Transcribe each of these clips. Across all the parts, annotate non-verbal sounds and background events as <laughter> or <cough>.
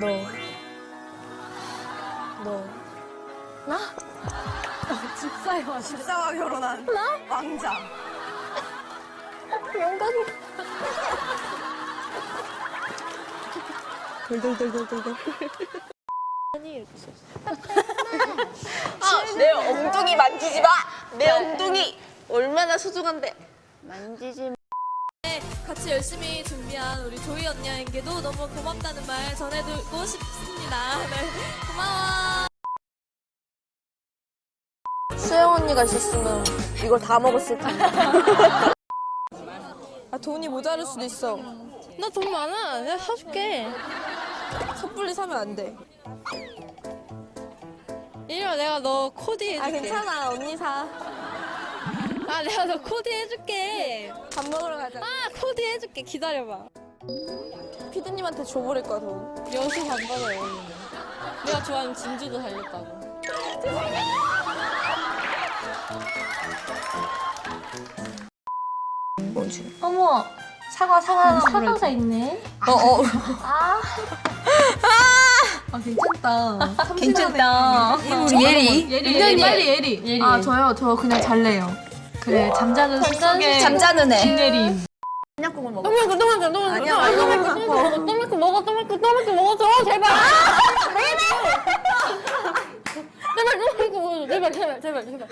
너. 너. 나? 집사에 왔어. 집사와 결혼한 왕자. 영광이. 돌돌돌돌돌돌. 아니 이렇게 썼어. 아, 내 엉덩이 만지지 마. 내 엉덩이 얼마나 소중한데. 만지지 마. 같이 열심히 준비한 우리 조이 언니에게도 너무 고맙다는 말 전해드리고 싶습니다. <laughs> 네, 고마워. 수영 언니가 있었으면 이걸 다 먹었을 텐데. <laughs> 아 돈이 모자랄 수도 있어. 나 돈 많아. 내가 사줄게. 섣불리 사면 안 돼. 이리 와 내가 너 코디 해줄게. 아 괜찮아 언니 사. 아 내가 너 코디 해줄게. 밥 먹으러 가자. 아 코디 해줄게. 기다려봐. 피디님한테 줘버릴 거야 돈. 여수 어울리네. 내가 좋아하는 진주도 달렸다고. 뭐지? 어머 사과 사과 사과가 있네. 어 어. 아 괜찮다. 괜찮다. 우리 예리. 예리 빨리 예리. 예리. 아 저요? 저 그냥 잘래요. 그래 잠자는 숲 속에 잠자는 애. 김예림. 냥국을 먹어. 똥맥고 똥맥고 똥맥고 아니야, 아니야. 똥맥고 똥맥고 먹어 똥맥고 똥맥고 먹어줘 제발. 제발 똥맥고 먹어줘 제발 제발 제발 제발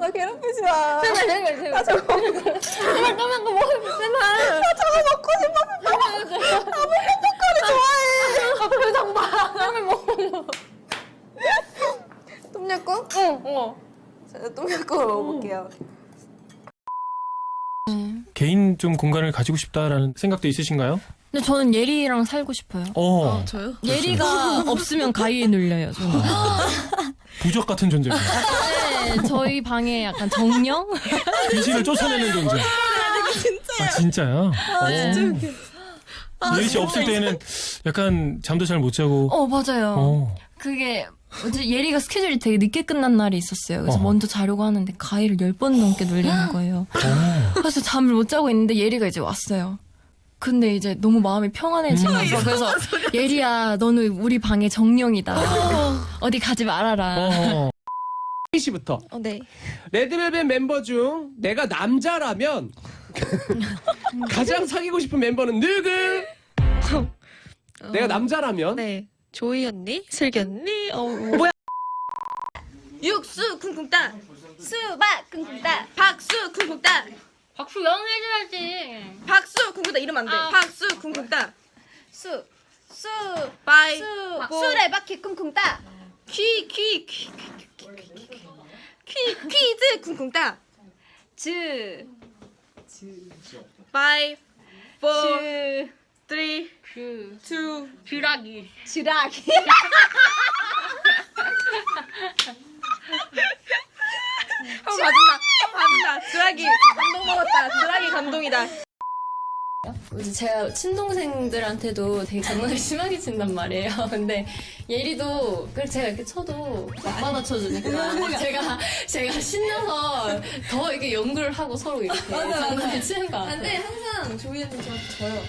나 괴롭히지 마. 제발 제발 제발 제발 똥맥고 먹어줘 제발. 나 저거 먹고 싶어. 나 뽀뽀뽀거리 좋아해. 아 표정 봐. 제발 먹어줘. 똠양꿍? 응 어. 자, 똠양꿍을 먹어볼게요. 개인 좀 공간을 가지고 싶다라는 생각도 있으신가요? 근데 저는 예리랑 살고 싶어요. 어, 예리가 <laughs> 없으면 가위에 눌려요. 저는. 부적 같은 존재입니다. 네, 저희 방에 약간 정령? 귀신을 쫓아내는 존재. 아, 진짜야? 아, 진짜 웃겨. 예리 씨 없을 때는 약간 잠도 잘 못 자고. 어 맞아요. 어. 그게 어제 예리가 스케줄이 되게 늦게 끝난 날이 있었어요. 그래서 어. 먼저 자려고 하는데 가위를 열 번 넘게 눌리는 거예요. 어. 그래서 잠을 못 자고 있는데 예리가 이제 왔어요. 근데 이제 너무 마음이 평안해지면서 그래서 <laughs> 예리야 너는 우리 방의 정령이다. 어디 가지 말아라. 어. 씨부터 어 네. 레드벨벳 멤버 중 내가 남자라면 <laughs> 가장 사귀고 싶은 멤버는 누구? 내가 남자라면 네. 조이 언니? 슬기 언니? 어, 뭐야? <laughs> 육수 쿵쿵 따 수박 쿵쿵 따 박수 쿵쿵 따 박수 영 해줘야지. 박수 쿵쿵 따 이러면 안돼 아. 박수 쿵쿵 따수 수, 바이, 수, 뭐. 수레바퀴 쿵쿵 따. 퀴, 퀴, 퀴, 퀴, 퀴, 퀴즈 쿵쿵 따. 즈, 즈, 바이, 포, 즈. 3, 그 2, 뷰라기. 지라기. 한번 봐준다. 한번 봐준다. 드라기 감동 먹었다. 드라기 감동이다. 이제 제가 친동생들한테도 되게 장난을 <laughs> 심하게 친단 말이에요. <laughs> 근데 예리도 그래서 제가 이렇게 쳐도 막 받아쳐주니까 <laughs> 제가 제가 신나서 더 이렇게 연구를 하고 서로 이렇게 장난을 치는 거 같아요. 근데 항상 조이 언니 저한테 져요.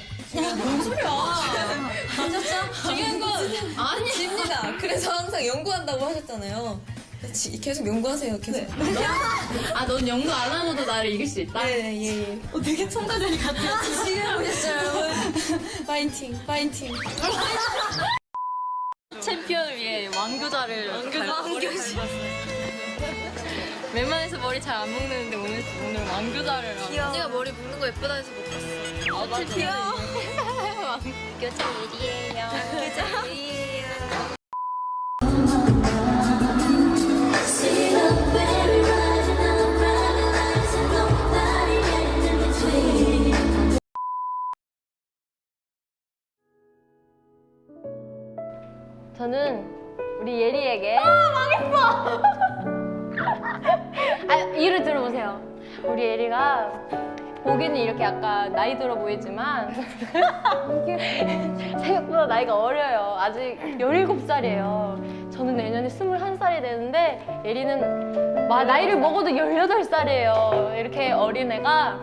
중요한 건 아니 집니다. 그래서 항상 연구한다고 하셨잖아요. 지- 계속 연구하세요. 계속. 아, 넌 연구 안 하고도 나를 이길 수 있다? 네, 예, 예. 어, 되게 첨가들이 같아요. 지금 보셨어요, 여러분. 파이팅, 파이팅. 챔피언을 위해 왕교자를 왕교자 웬만해서 머리 잘 안 묶는데 오늘 오늘 왕교자를 하고 언니가 머리 묶는 거 예쁘다 해서 못 봤어. 아 맞아 귀여워 교자 일이에요. 교자 일이에요. 우리 예리가 보기는 이렇게 약간 나이 들어 보이지만 <laughs> 생각보다 나이가 어려요. 아직 17살이에요. 저는 내년에 21살이 되는데 예리는 마- 나이를 먹어도 18살이에요. 이렇게 어린애가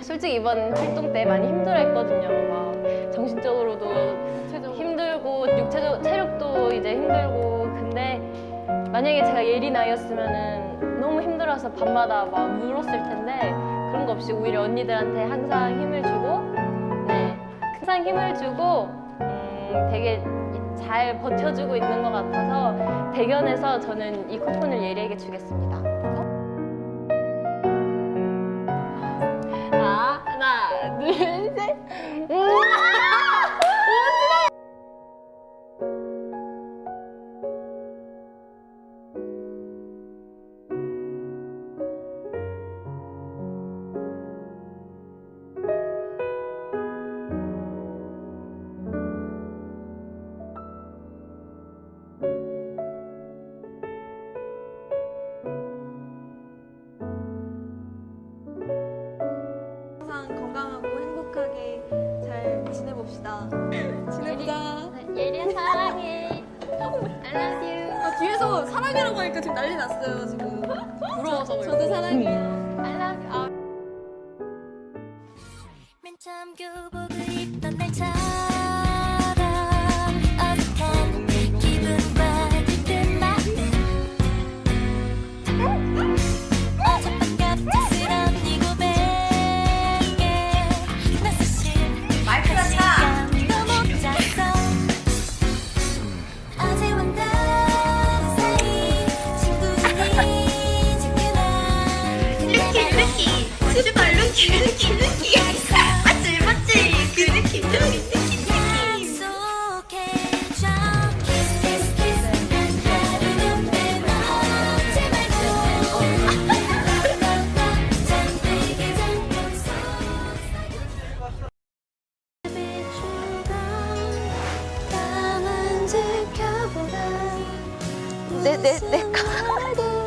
솔직히 이번 활동 때 많이 힘들어 했거든요. 막 정신적으로도 힘들고 힘들고. 근데 만약에 제가 예리 나이였으면은 힘들어서 밤마다 막 울었을 텐데 그런 거 없이 오히려 언니들한테 항상 힘을 주고 네 항상 힘을 주고 음, 되게 잘 버텨주고 있는 것 같아서 대견해서 저는 이 쿠폰을 예리에게 주겠습니다. 자, I love you. 아, 뒤에서 사랑이라고 하니까 지금 난리 났어요, 지금. 부러워서 그래. 저도 사랑해요. I love you. 아, 내, 내, 내, 내.